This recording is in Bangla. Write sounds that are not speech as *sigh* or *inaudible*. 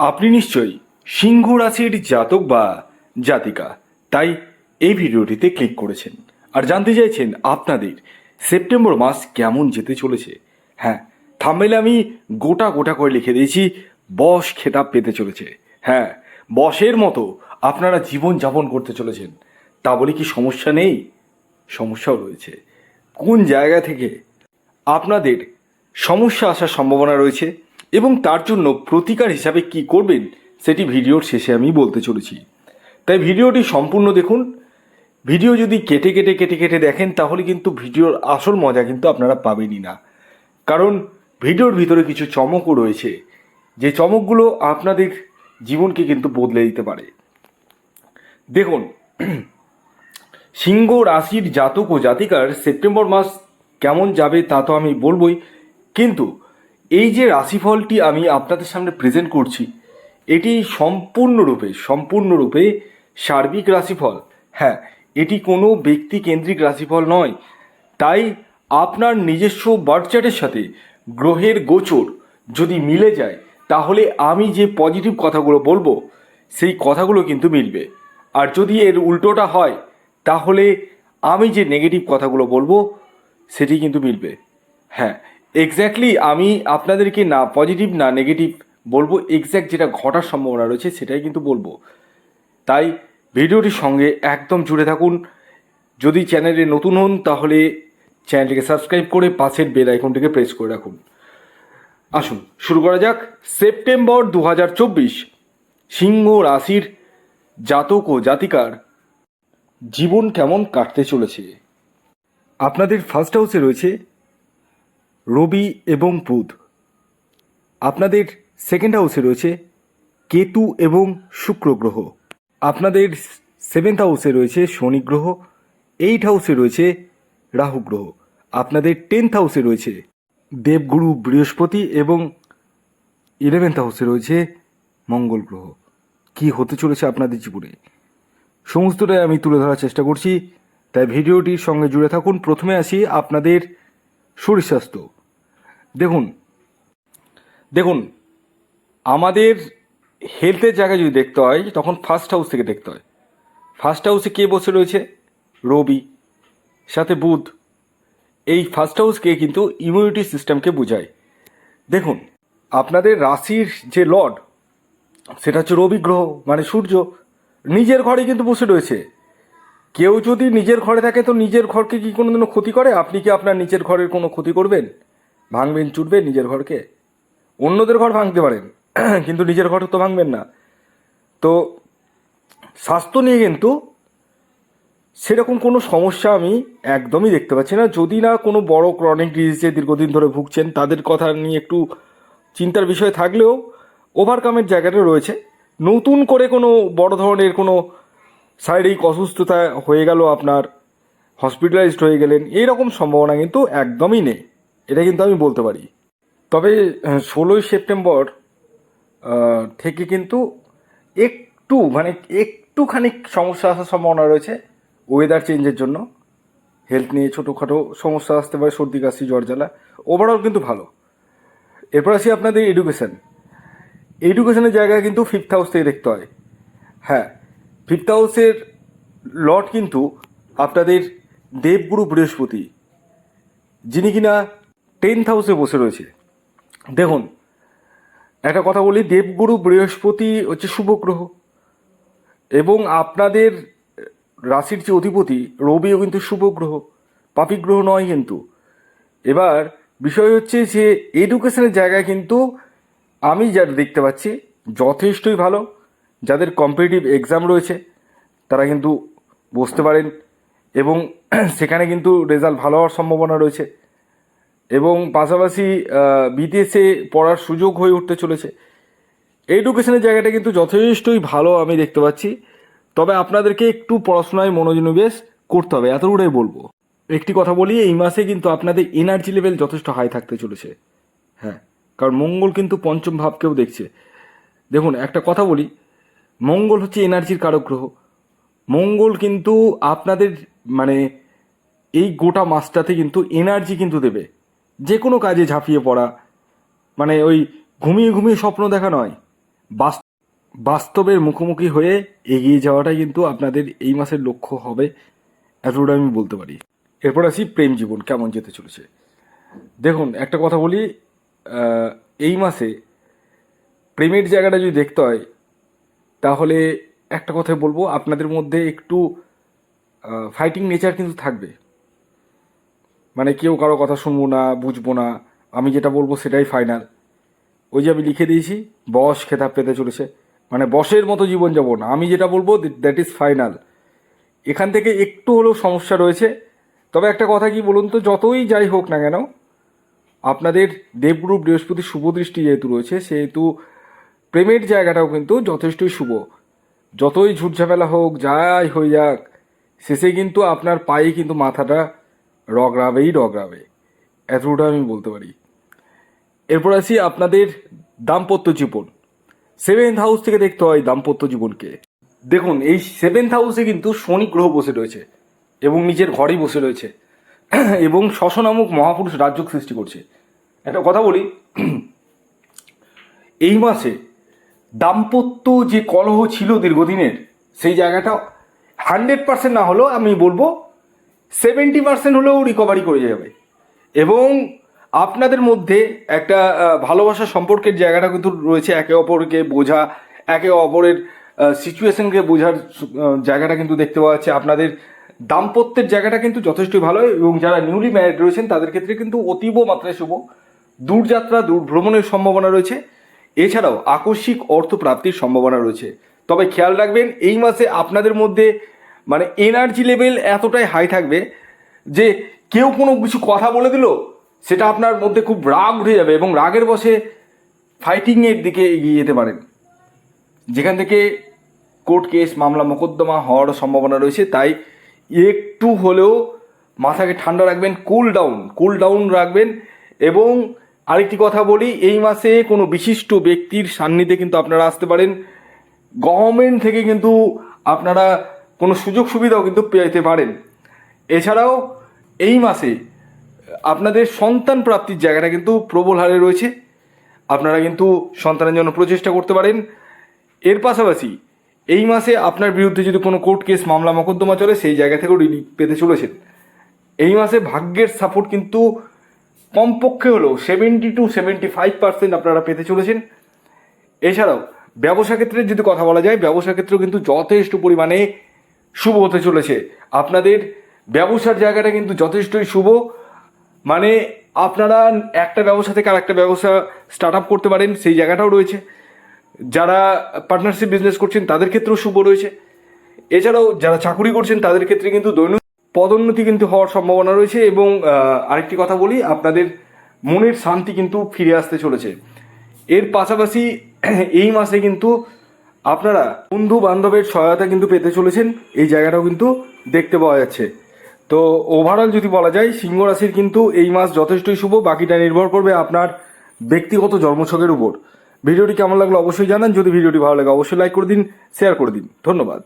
আপনি নিশ্চয়ই সিংহ রাশির জাতক বা জাতিকা, তাই এই ভিডিওটিতে ক্লিক করেছেন। আর জানতে চাইছেন আপনাদের সেপ্টেম্বর মাস কেমন যেতে চলেছে? হ্যাঁ থাম্বেলে আমি গোটা গোটা করে লিখে দিয়েছি, বস খেতাব পেতে চলেছে। হ্যাঁ বসের মতো আপনারা জীবন যাপন করতে চলেছেন। তা বলে কি সমস্যা নেই? সমস্যাও রয়েছে। কোন জায়গা থেকে আপনাদের সমস্যা আসার সম্ভাবনা রয়েছে? এবং তার জন্য প্রতিকার হিসাবে কি করবেন সেটি ভিডিওর শেষে আমি বলতে চলেছি। তাই ভিডিওটি সম্পূর্ণ দেখুন। ভিডিও যদি কেটে কেটে কেটে কেটে দেখেন, তাহলে কিন্তু ভিডিওর আসল মজা কিন্তু আপনারা পাবেনই না। কারণ ভিডিওর ভিতরে কিছু চমকও রয়েছে, যে চমকগুলো আপনাদের জীবনকে কিন্তু বদলে দিতে পারে। দেখুন, সিংহ রাশির জাতক ও জাতিকার সেপ্টেম্বর মাস কেমন যাবে তা তো আমি বলবই, কিন্তু এই যে রাশিফলটি আমি আপনাদের সামনে প্রেজেন্ট করছি, এটি সম্পূর্ণরূপে সম্পূর্ণরূপে সার্বিক রাশিফল। হ্যাঁ এটি কোনো ব্যক্তি কেন্দ্রিক রাশিফল নয়। তাই আপনার নিজস্ব বার্থ সাথে গ্রহের গোচর যদি মিলে যায়, তাহলে আমি যে পজিটিভ কথাগুলো বলব, সেই কথাগুলো কিন্তু মিলবে। আর যদি এর উল্টোটা হয়, তাহলে আমি যে নেগেটিভ কথাগুলো বলব, সেটি কিন্তু মিলবে। হ্যাঁ এক্স্যাক্টলি আমি আপনাদেরকে না পজিটিভ না নেগেটিভ বলব এক্স্যাক্ট যেটা ঘটার সম্ভাবনা রয়েছে সেটাই কিন্তু বলব। তাই ভিডিওটির সঙ্গে একদম জুড়ে থাকুন। যদি চ্যানেলে নতুন হন, তাহলে চ্যানেলটিকে সাবস্ক্রাইব করে পাশের বেল আইকনটিকে প্রেস করে রাখুন। আসুন, শুরু করা যাক। সেপ্টেম্বর দু হাজার চব্বিশ, সিংহ রাশির জাতক ও জাতিকার জীবন কেমন কাটতে চলেছে? আপনাদের ফার্স্ট হাউসে রয়েছে রবি এবং বুধ। আপনাদের সেকেন্ড হাউসে রয়েছে কেতু এবং শুক্র গ্রহ। আপনাদের সেভেন্থ হাউসে রয়েছে শনি গ্রহ। এইট হাউসে রয়েছে রাহু গ্রহ। আপনাদের টেন্থ হাউসে রয়েছে দেবগুরু বৃহস্পতি এবং ইলেভেন্থ হাউসে রয়েছে মঙ্গল গ্রহ। কি হতে চলেছে আপনাদের জীবনে? সমস্তটাই আমি তুলে ধরার চেষ্টা করছি। তাই ভিডিওটির সঙ্গে জুড়ে থাকুন। প্রথমে আসি আপনাদের শরীর স্বাস্থ্য। দেখুন দেখুন, আমাদের হেলথের জায়গায় যদি দেখতে হয়, তখন ফার্স্ট হাউস থেকে দেখতে হয়। ফার্স্ট হাউসে কে বসে রয়েছে? রবি, সাথে বুধ। এই ফার্স্ট হাউসকে কিন্তু ইমিউনিটি সিস্টেমকে বোঝায়। দেখুন, আপনাদের রাশির যে লর্ড, সেটা হচ্ছে রবি গ্রহ মানে সূর্য। নিজের ঘরে কিন্তু বসে রয়েছে। কেউ যদি নিজের ঘরে থাকে, তো নিজের ঘরকে কি কোনোদিনও ক্ষতি করে? আপনি কি আপনার নিজের ঘরের কোনো ক্ষতি করবেন? ভাঙবেন চুটবেন নিজের ঘরকে। অন্যদের ঘর ভাঙতে পারেন, *clears throat* কিন্তু নিজের ঘর তো ভাঙবেন না। তো স্বাস্থ্য নিয়ে কিন্তু সেরকম কোনো সমস্যা আমি একদমই দেখতে পাচ্ছি না। যদি না কোনো বড় ক্রনিক ডিজিজে দীর্ঘদিন ধরে ভুগছেন, তাদের কথা নিয়ে একটু চিন্তার বিষয় থাকলেও ওভারকামের জায়গাটা রয়েছে। নতুন করে কোনো বড় ধরনের কোনো শারীরিক অসুস্থতা হয়ে গেল, আপনার হসপিটালাইজড হয়ে গেলেন, এইরকম সম্ভাবনা কিন্তু একদমই নেই। এটা কিন্তু আমি বলতে পারি। তবে ষোলোই সেপ্টেম্বর থেকে কিন্তু একটু মানে একটুখানি সমস্যা আসার সম্ভাবনা রয়েছে ওয়েদার চেঞ্জের জন্য। হেলথ নিয়ে ছোটোখাটো সমস্যা আসতে পারে, সর্দি, কাশি, জ্বর, জ্বালা। ওভারঅল কিন্তু ভালো। এরপর আসি আপনাদের এডুকেশান এডুকেশনের জায়গা কিন্তু ফিফথ হাউস থেকে দেখতে হয়। হ্যাঁ ফিফথ হাউসের লট কিন্তু আপনাদের দেবগুরু বৃহস্পতি, যিনি কিনা টেন্থ হাউসে বসে রয়েছে। দেখুন, একটা কথা বলি, দেবগুরু বৃহস্পতি হচ্ছে শুভ গ্রহ। এবং আপনাদের রাশির যে অধিপতি, রবিও কিন্তু শুভ গ্রহ, পাপি গ্রহ নয় কিন্তু। এবার বিষয় হচ্ছে যে এডুকেশনের জায়গায় কিন্তু আমি যা দেখতে পাচ্ছি, যথেষ্টই ভালো। যাদের কম্পিটিটিভ এক্সাম রয়েছে, তারা কিন্তু বসতে পারেন। এবং *clears throat* সেখানে কিন্তু রেজাল্ট ভালো হওয়ার সম্ভাবনা রয়েছে। এবং পাশাপাশি বিদেশে পড়ার সুযোগ হয়ে উঠতে চলেছে। এডুকেশনের জায়গাটা কিন্তু যথেষ্টই ভালো আমি দেখতে পাচ্ছি। তবে আপনাদেরকে একটু পড়াশোনায় মনোনিবেশ করতে হবে, এতটুকুটাই বলব। একটি কথা বলি, এই মাসে কিন্তু আপনাদের এনার্জি লেভেল যথেষ্ট হাই থাকতে চলেছে। হ্যাঁ কারণ মঙ্গল কিন্তু পঞ্চম ভাবকেও দেখছে। দেখুন, একটা কথা বলি, মঙ্গল হচ্ছে এনার্জির কারক গ্রহ। মঙ্গল কিন্তু আপনাদের মানে এই গোটা মাসটাতে কিন্তু এনার্জি কিন্তু দেবে। যে কোনো কাজে ঝাঁপিয়ে পড়া। মানে ওই ঘুমিয়ে ঘুমিয়ে স্বপ্ন দেখা নয়। বাস- বাস্তবের মুখোমুখি হয়ে এগিয়ে যাওয়াটাই কিন্তু আপনাদের এই মাসের লক্ষ্য হবে এতটা আমি বলতে পারি। এরপর আসি প্রেম জীবন, কেমন যেতে চলেছে? দেখুন, একটা কথা বলি এই মাসে প্রেমের জায়গাটা যদি দেখতে হয়, তাহলে একটা কথাই বলব, আপনাদের মধ্যে একটু ফাইটিং নেচার কিন্তু থাকবে। মানে কেউ কারও কথা শুনব না, বুঝব না, আমি যেটা বলব সেটাই ফাইনাল ওই যে আমি লিখে দিয়েছি, বস খেতাব পেতে চলেছে। মানে বসের মতো জীবনযাপন, আমি যেটা বলব দ্যাট ইজ ফাইনাল এখান থেকে একটু হলেও সমস্যা রয়েছে। তবে একটা কথা কি বলুন তো, যতই যাই হোক না কেন, আপনাদের দেবগুরু বৃহস্পতি শুভ দৃষ্টি যেহেতু রয়েছে, সেহেতু প্রেমের জায়গাটাও কিন্তু যথেষ্টই শুভ। যতই ঝুটঝামেলা হোক, যাই হয়ে যাক, শেষে কিন্তু আপনার পায়ে কিন্তু মাথাটা রগড়াবেই রগড়াবে। এতটা আমি বলতে পারি। এরপর আসি আপনাদের দাম্পত্য জীবন। সেভেন্থ হাউস থেকে দেখতে হয় দাম্পত্য জীবনকে। দেখুন, এই সেভেন্থ হাউসে কিন্তু শনি গ্রহ বসে রয়েছে এবং নিজের ঘরেই বসে রয়েছে। এবং শশ নামক মহাপুরুষ রাজ্য সৃষ্টি করছে। একটা কথা বলি, এই মাসে দাম্পত্য যে কলহ ছিল দীর্ঘদিনের, সেই জায়গাটা হান্ড্রেড পার্সেন্ট না হলেও আমি বলব সেভেন্টি পার্সেন্ট হলেও রিকভারি করে যাবে। এবং আপনাদের মধ্যে একটা ভালোবাসা সম্পর্কের জায়গাটা কিন্তু রয়েছে একে অপরকে বোঝা, একে অপরের সিচুয়েশনকে বোঝার জায়গাটা কিন্তু দেখতে পাওয়া যাচ্ছে। আপনাদের দাম্পত্যের জায়গাটা কিন্তু যথেষ্ট ভালো এবং যারা নিউলি ম্যারিড রয়েছেন, তাদের ক্ষেত্রে কিন্তু অতীব মাত্রায় শুভ। দূরযাত্রা দূর ভ্রমণের সম্ভাবনা রয়েছে। এছাড়াও আকস্মিক অর্থ প্রাপ্তির সম্ভাবনা রয়েছে। তবে খেয়াল রাখবেন, এই মাসে আপনাদের মধ্যে মানে এনার্জি লেভেল এতটাই হাই থাকবে যে কেউ কোনো কিছু কথা বলে দিল, সেটা আপনার মধ্যে খুব রাগ উঠে যাবে এবং রাগের বসে ফাইটিংয়ের দিকে এগিয়ে যেতে পারেন। যেখান থেকে কোর্ট কেস মামলা মোকদ্দমা হওয়ার সম্ভাবনা রয়েছে, তাই একটু হলেও মাথাকে ঠান্ডা রাখবেন কুল ডাউন কুল ডাউন রাখবেন এবং আরেকটি কথা বলি, এই মাসে কোনো বিশিষ্ট ব্যক্তির সান্নিধ্যে কিন্তু আপনারা আসতে পারেন। গভর্নমেন্ট থেকে কিন্তু আপনারা কোনো সুযোগ সুবিধাও কিন্তু পেতে পারেন। এছাড়াও এই মাসে আপনাদের সন্তান প্রাপ্তির জায়গাটা কিন্তু প্রবল হারে রয়েছে। আপনারা কিন্তু সন্তানের জন্য প্রচেষ্টা করতে পারেন। এর পাশাপাশি এই মাসে আপনার বিরুদ্ধে যদি কোনো কোর্ট কেস, মামলা, মোকদ্দমা চলে, সেই জায়গা থেকেও রিলিফ পেতে চলেছেন। এই মাসে ভাগ্যের সাপোর্ট কিন্তু কমপক্ষে হলেও seventy to seventy five percent আপনারা পেতে চলেছেন। এছাড়াও ব্যবসা ক্ষেত্রে যদি কথা বলা যায়, ব্যবসা ক্ষেত্রেও কিন্তু যথেষ্ট পরিমাণে শুভ হতে চলেছে। আপনাদের ব্যবসার জায়গাটা কিন্তু যথেষ্টই শুভ। মানে আপনারা একটা ব্যবসা থেকে আরেকটা ব্যবসা স্টার্ট আপ করতে পারেন, সেই জায়গাটাও রয়েছে। যারা পার্টনারশিপ বিজনেস করছেন, তাদের ক্ষেত্রেও শুভ রয়েছে। এছাড়াও যারা চাকুরি করছেন, তাদের ক্ষেত্রে কিন্তু দৈনন্দিন পদোন্নতি কিন্তু হওয়ার সম্ভাবনা রয়েছে এবং আরেকটি কথা বলি, আপনাদের মনের শান্তি কিন্তু ফিরে আসতে চলেছে। এর পাশাপাশি এই মাসে কিন্তু আপনারা বন্ধু বান্ধবের সহায়তা কিন্তু পেতে চলেছেন, এই জায়গাটাও কিন্তু দেখতে পাওয়া যাচ্ছে। তো ওভারঅল যদি বলা যায়, সিংহ রাশির কিন্তু এই মাস যথেষ্টই শুভ, বাকিটা নির্ভর করবে আপনার ব্যক্তিগত জন্মছকের উপর। ভিডিওটি কেমন লাগল অবশ্যই জানান, যদি ভিডিওটি ভালো লাগে অবশ্যই লাইক করে দিন শেয়ার করে দিন। ধন্যবাদ।